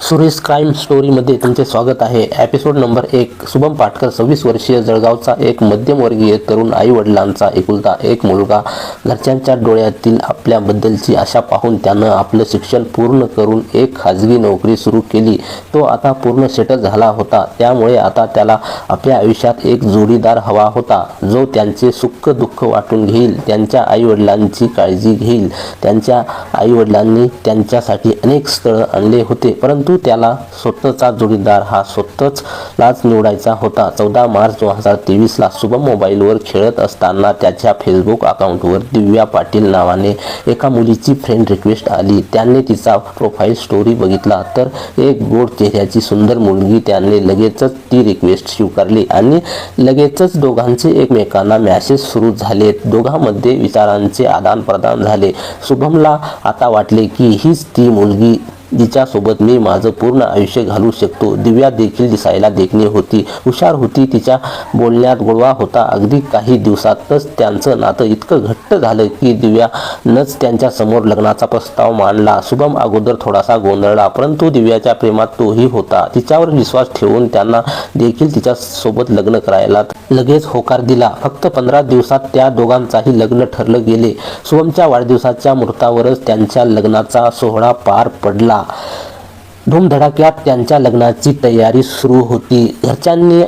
Suresh crime स्टोरीमध्ये तुमचे स्वागत आहे. एपिसोड नंबर एक शुभम पाटकर सव्वीस वर्षीय जळगावचा एक मध्यमवर्गीय तरुण आई वडिलांचा एकुलता एक मुलगा. घरच्यांच्या डोळ्यातील आपल्याबद्दलची आशा पाहून त्यानं आपलं शिक्षण पूर्ण करून एक खाजगी नोकरी सुरू केली. तो आता पूर्ण सेटल झाला होता. त्यामुळे आता त्याला आपल्या आयुष्यात एक जोडीदार हवा होता. जो त्यांचे सुख दुःख वाटून घेईल त्यांच्या आईवडिलांची काळजी घेईल. त्यांच्या आईवडिलांनी त्यांच्यासाठी अनेक स्थळं आणले होते परंतु त्याला स्वतःचा जोडीदार हा स्वतःच लाच निवडायचा होता. चौदा मार्च दोन हजार तेवीसला शुभम मोबाईलवर खेळत असताना त्याच्या फेसबुक अकाउंटवर दिव्या पाटील नावाने एका मुलीची फ्रेंड रिक्वेस्ट आली. त्याने तिचा प्रोफाईल स्टोरी बघितला तर एक गोड चेहऱ्याची सुंदर मुलगी त्याने लगेचच ती रिक्वेस्ट स्वीकारली आणि लगेचच दोघांचे एकमेकांना मॅसेज सुरू झाले. दोघांमध्ये विचारांचे आदान प्रदान झाले. शुभमला आता वाटले की हीच ती मुलगी जिच्यासोबत मी माझं पूर्ण आयुष्य घालू शकतो. दिव्या देखील दिसायला देखणी होती. हुशार होती. तिच्या बोलण्यात गोडवा होता. अगदी काही दिवसातच त्यांचं नातं इतकं घट्ट झालं की दिव्यानंच त्यांच्यासमोर लग्नाचा प्रस्ताव मांडला. शुभम अगोदर थोडासा गोंधळला परंतु दिव्याच्या प्रेमात तोही होता. तिच्यावर विश्वास ठेवून त्यांना देखील तिच्या सोबत लग्न करायला लगेच होकार दिला. फक्त पंधरा दिवसात त्या दोघांचाही लग्न ठरलं गेले. शुभमच्या वाढदिवसाच्या मुहूर्तावरच त्यांच्या लग्नाचा सोहळा पार पडला. धूमधडाक्यात त्यांच्या लग्नाची तयारी सुरू होती. घरच्यांनी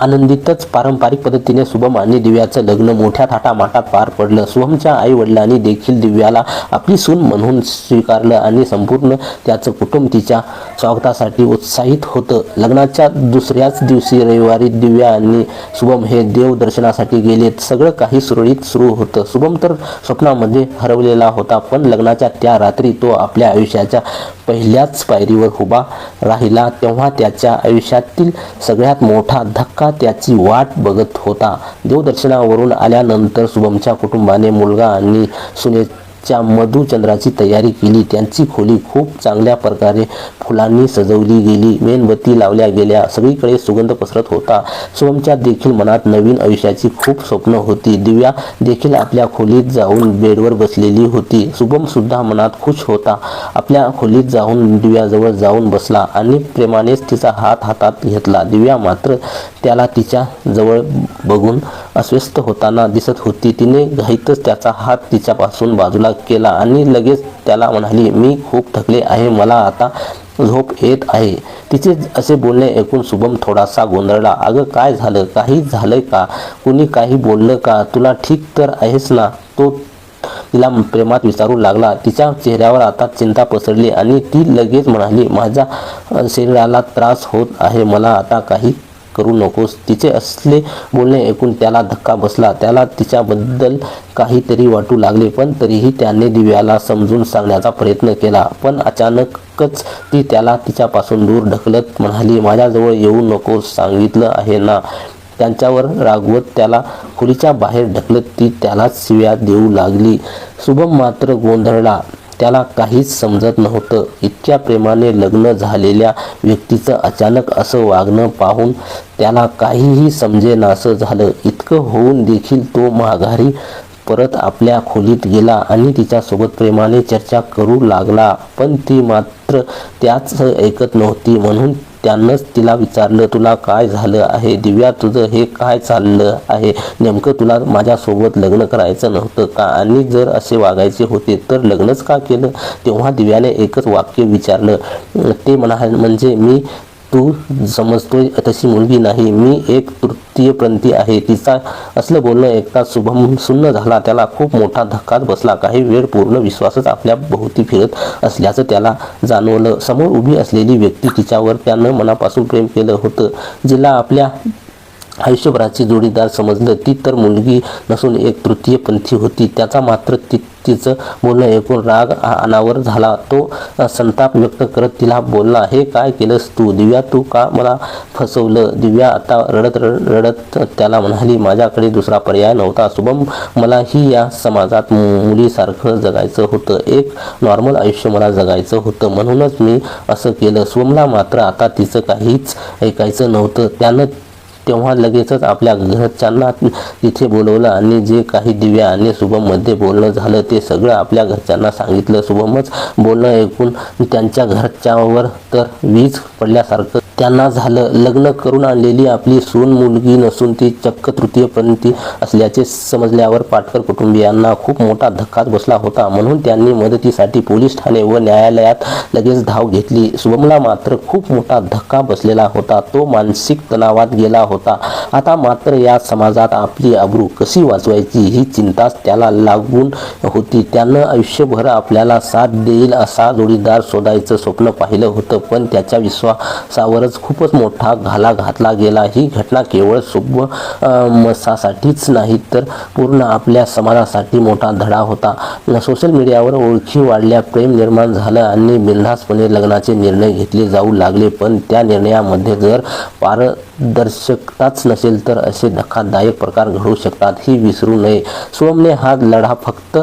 आनंदितच पारंपरिक पद्धतीने शुभम आणि दिव्याचं लग्न मोठ्या थाटामाटात पार पडलं. शुभमच्या आई वडिलांनी देखील दिव्याला आपली सून म्हणून स्वीकारलं आणि संपूर्ण त्याचं कुटुंब तिच्या स्वागतासाठी उत्साहित होतं. लग्नाच्या दुसऱ्याच दिवशी रविवारी दिव्या आणि शुभम हे देव दर्शनासाठी सगळं काही सुरळीत सुरू होतं. शुभम तर स्वप्नामध्ये हरवलेला होता पण लग्नाच्या त्या रात्री तो आपल्या आयुष्याच्या पहिल्याच पायरीवर उभा राहिला. तेव्हा त्याच्या आयुष्यातील सगळ्यात मोठा धक्का त्याची वाट बघत होता. देवदर्शनावरून आल्यानंतर शुभमच्या कुटुंबाने मुलगा आणि सुने च्या मधुचंद्राची तयारी केली. त्यांची खोली खूप चांगल्या प्रकारे फुलांनी सजवली गेली. मेणबत्ती लावल्या गेल्या. सगळीकडे सुगंध पसरत होता. सोमच्या देखील मनात नवीन आयुष्याची खूप स्वप्न होती. दिव्या देखील आपल्या खोलीत जाऊन बेडवर बसलेली होती. शुभम सुद्धा मनात खुश होता. आपल्या खोलीत जाऊन दिव्याजवळ जाऊन बसला आणि प्रेमानेच तिचा हात हातात घेतला. दिव्या मात्र त्याला तिच्या जवळ बघून अस्वस्थ होताना दिसत होती. तिने घाईतच त्याचा हात तिच्यापासून बाजूला केला आणि लगेच त्याला म्हणाली मी खूप थकले आहे मला आता झोप येत आहे. तिचे असे बोलणे ऐकून शुभम थोडासा गोंधळला. अगं काय झालं? काही झालंय का? कुणी काही बोललं का? तुला ठीक तर आहेस ना? तो तिला प्रेमात विचारू लागला. तिच्या चेहऱ्यावर आता चिंता पसरली आणि ती लगेच म्हणाली माझ्या शरीराला त्रास होत आहे. मला आता काही करू नकोस. तिचे असले बोलणे ऐकून त्याला धक्का बसला. त्याला तिच्याबद्दल काहीतरी वाटू लागले पण तरीही त्याने दिव्याला समजून सांगण्याचा प्रयत्न केला. पण अचानकच ती त्याला तिच्यापासून दूर ढकलत म्हणाली माझ्याजवळ येऊ नकोस सांगितलं आहे ना. त्यांच्यावर रागवत त्याला खोलीच्या बाहेर ढकलत ती त्यालाच शिव्या देऊ लागली. शुभम मात्र गोंधळला. त्याला काहीच समजत नव्हतं. इतक्या प्रेमाने लग्न झालेल्या व्यक्तीचं अचानक असं वागणं पाहून त्याला काहीही समजेनासं झालं. इतकं होऊन देखील तो माघारी परत आपल्या खोलीत गेला आणि तिच्यासोबत प्रेमाने चर्चा करू लागला. पण ती मात्र त्याच ऐकत नव्हती. म्हणून त्यानंच तिला विचारलं तुला काय झालं आहे? दिव्या तुझं हे काय चाललं आहे? नेमकं तुला माझ्यासोबत लग्न करायचं नव्हतं का? आणि जर असे वागायचे होते तर लग्नच का केलं? तेव्हा दिव्याने एकच वाक्य विचारलं. ते म्हणा म्हणजे मी तू समजतोय तशी मुलगी नाही. मी एक तृतीयपंथी आहे. तिचा असलं बोलणं ऐकता शुभम सुन्न झाला त्याला खूप मोठा धक्काच बसला. काही वेळ पूर्ण विश्वासच आपल्या भोवती फिरत असल्याचं त्याला जाणवलं. समोर उभी असलेली व्यक्ती तिच्यावर त्यानं मनापासून प्रेम केलं होतं. जिला आपल्या आयुष्यभराची जोडीदार समजलं ती तर मुलगी नसून एक तृतीयपंथी होती. त्याचा मात्र ती तिचं बोलणं ऐकून राग अनावर झाला. तो संताप व्यक्त करत तिला बोलला हे काय केलंस तू? दिव्या तू का मला फसवलं? दिव्या आता रडत रड- रडत त्याला म्हणाली माझ्याकडे दुसरा पर्याय नव्हता. शुभम मलाही या समाजात मुलीसारखं जगायचं होतं. एक नॉर्मल आयुष्य मला जगायचं होतं. म्हणूनच मी असं केलं. शुभमला मात्र आता तिचं काहीच ऐकायचं नव्हतं. त्यानं तेव्हा लगेचच आपल्या घरच्यांना तिथे बोलवलं आणि जे काही दिव्या आणि शुभममध्ये बोलणं झालं ते सगळं आपल्या घरच्यांना सांगितलं. शुभमच बोलणं ऐकून त्यांच्या घरच्यावर तर वीज पडल्यासारखं त्यांना झालं. लग्न करून आणलेली आपली सून मुलगी नसून ती चक्क तृतीयपंथी असल्याचे समजल्यावर पाटकर कुटुंबियांना खूप मोठा धक्काच बसला होता. म्हणून त्यांनी मदतीसाठी पोलीस ठाणे व न्यायालयात लगेच धाव घेतली. शुभमला मात्र खूप मोठा धक्का बसलेला होता. तो मानसिक तणावात गेला होता. आता मात्र या समाजात आपली आबरू कशी वाचवायची ही चिंताच त्याला लागून होती. त्यानं आयुष्यभर आपल्याला साथ देईल असा जोडीदार शोधायचं स्वप्न पाहिलं होतं. पण त्याच्या विश्वासावर विश्वासावरच खूपच मोठा घाला घातला गेला. ही घटना केवळ शुभ मसासाठीच नाही तर पूर्ण आपल्या समाजासाठी मोठा धडा होता. सोशल मीडियावर ओळखी वाढल्या प्रेम निर्माण झालं आणि बिनधास्तपणे लग्नाचे निर्णय घेतले जाऊ लागले. पण त्या निर्णयामध्ये जर पारदर्शकताच नसेल तर असे धक्कादायक प्रकार घडू शकतात. ही विसरू नये. सोमने हा लढा फक्त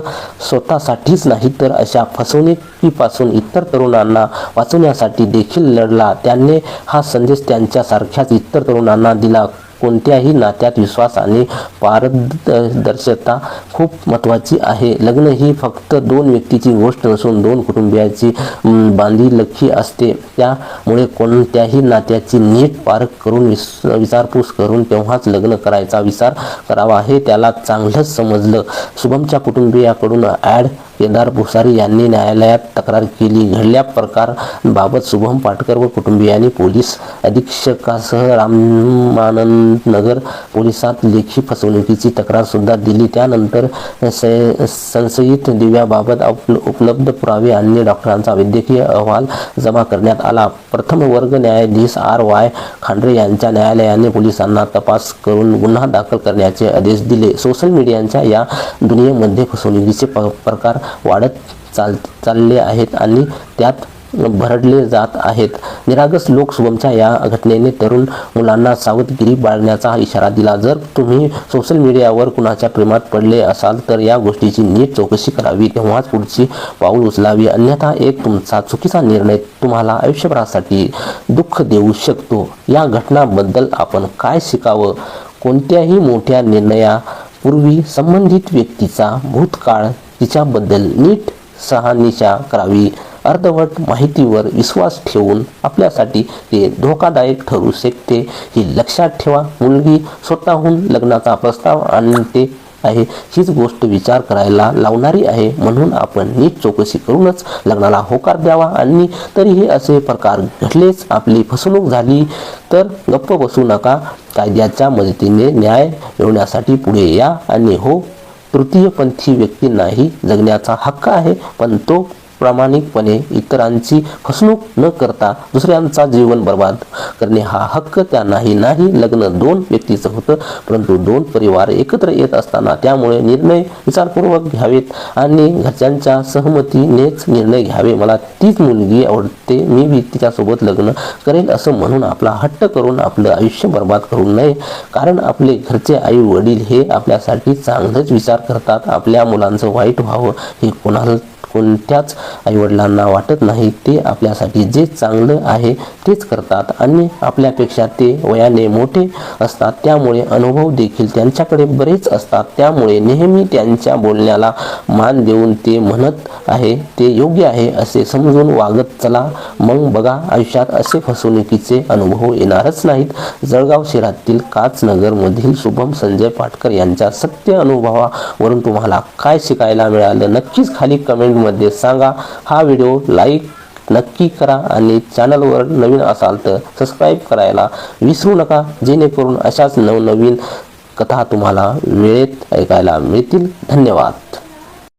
स्वतःसाठीच नाही तर अशा फसवणुकीपासून इतर तरुणांना वाचवण्यासाठी देखील लढला. त्याने हा संदेश त्यांच्यासारख्याच इतर तरुणांना दिला. कोणत्याही नात्यात विश्वास आणि पारदर्शकता खूप महत्त्वाची आहे. लग्न ही फक्त दोन व्यक्तीची गोष्ट नसून दोन कुटुंबियाची बांधी बांधिलकी असते. त्यामुळे कोणत्याही नात्याची नीट पारख करून विस विचारपूस करून तेव्हाच लग्न करायचा विचार करावा. हे त्याला चांगलंच समजलं. शुभमच्या कुटुंबियाकडून ॲड केदार भुसारी यांनी न्यायालयात तक्रार केली. घडल्या प्रकारबाबत शुभम पाटकर व कुटुंबियांनी पोलीस अधीक्षकासह रामानंद नगर पोलिसात लेखी फसवणुकीची तक्रार सुद्धा दिली. त्यानंतर स- संशयित दिव्याबाबत उपलब्ध पुरावे आणि डॉक्टरांचा वैद्यकीय अहवाल जमा करण्यात आला. प्रथम वर्ग न्यायाधीश आर वाय खांडरे यांच्या न्यायालयाने पोलिसांना तपास करून गुन्हा दाखल करण्याचे आदेश दिले. सोशल मीडियाच्या या दुनियेमध्ये फसवणुकीचे प- प्रकार वाढत चाल चालले आहेत आणि त्यात भरडले जात आहेत. निरागस लोक शुभमच्या या घटनेने तरुण मुलांना सावधगिरी बाळगण्याचा इशारा दिला. जर तुम्ही सोशल मीडियावर कुणाच्या प्रेमात पडले असाल तर या गोष्टीची नीट चौकशी करावी. तेव्हाच पुढची पाऊल उचलावी. अन्यथा एक तुमचा चुकीचा निर्णय तुम्हाला आयुष्यभरासाठी दुःख देऊ शकतो. या घटनाबद्दल आपण काय शिकावं? कोणत्याही मोठ्या निर्णयापूर्वी संबंधित व्यक्तीचा भूतकाळ तिच्याबद्दल नीट सहानिशा करावी. अर्धवट माहितीवर विश्वास ठेवून आपल्यासाठी ते धोकादायक ठरू शकते. हे लक्षात ठेवा मुलगी स्वतःहून लग्नाचा प्रस्ताव आणते आहे. हीच गोष्ट विचार करायला लावणारी आहे. म्हणून आपण नीट चौकशी करूनच लग्नाला होकार द्यावा आणि तरीही असे प्रकार घडलेच आपली फसवणूक झाली तर गप्प बसू नका. कायद्याच्या मदतीने न्याय मिळवण्यासाठी पुढे या आणि हो. तृतीयपंथी व्यक्तींनाही जगण्याचा हक्क आहे पण तो प्रामाणिकपणे इतरांची फसवणूक न करता दुसऱ्यांचा जीवन बर्बाद करणे हा हक्क त्यांनाही नाही. लग्न दोन व्यक्तीचं होतं परंतु दोन परिवार एकत्र येत असताना त्यामुळे निर्णय विचारपूर्वक घ्यावेत आणि घरच्यांच्या सहमतीनेच निर्णय घ्यावे. मला तीच मुलगी आवडते. मी बी तिच्यासोबत लग्न करेल असं म्हणून आपला हट्ट करून आपलं आयुष्य बर्बाद करू नये. कारण आपले घरचे आई वडील हे आपल्यासाठी चांगलंच विचार करतात. आपल्या मुलांचं वाईट व्हावं हे कोणाला कोणत्याच आईवडिलांना वाटत नाही ते आपल्यासाठी जे चांगलं आहे तेच करतात. आणि आपल्यापेक्षा ते वयाने मोठे असतात त्यामुळे अनुभव देखील त्यांच्याकडे बरेच असतात. त्यामुळे नेहमी त्यांच्या बोलण्याला मान देऊन ते म्हणत आहे ते योग्य आहे असे समजून वागत चला. मग बघा आयुष्यात असे फसवणुकीचे अनुभव येणारच नाहीत. जळगाव शहरातील काचनगरमधील शुभम संजय पाटकर यांच्या सत्य अनुभवावरून तुम्हाला काय शिकायला मिळालं? नक्कीच खाली कमेंटमध्ये सांगा. हा व्हिडिओ लाईक नक्की करा आणि चॅनलवर नवीन असाल तर सबस्क्राईब करायला विसरू नका जेणेकरून अशाच नवनवीन कथा तुम्हाला वेळेत ऐकायला मिळतील. धन्यवाद.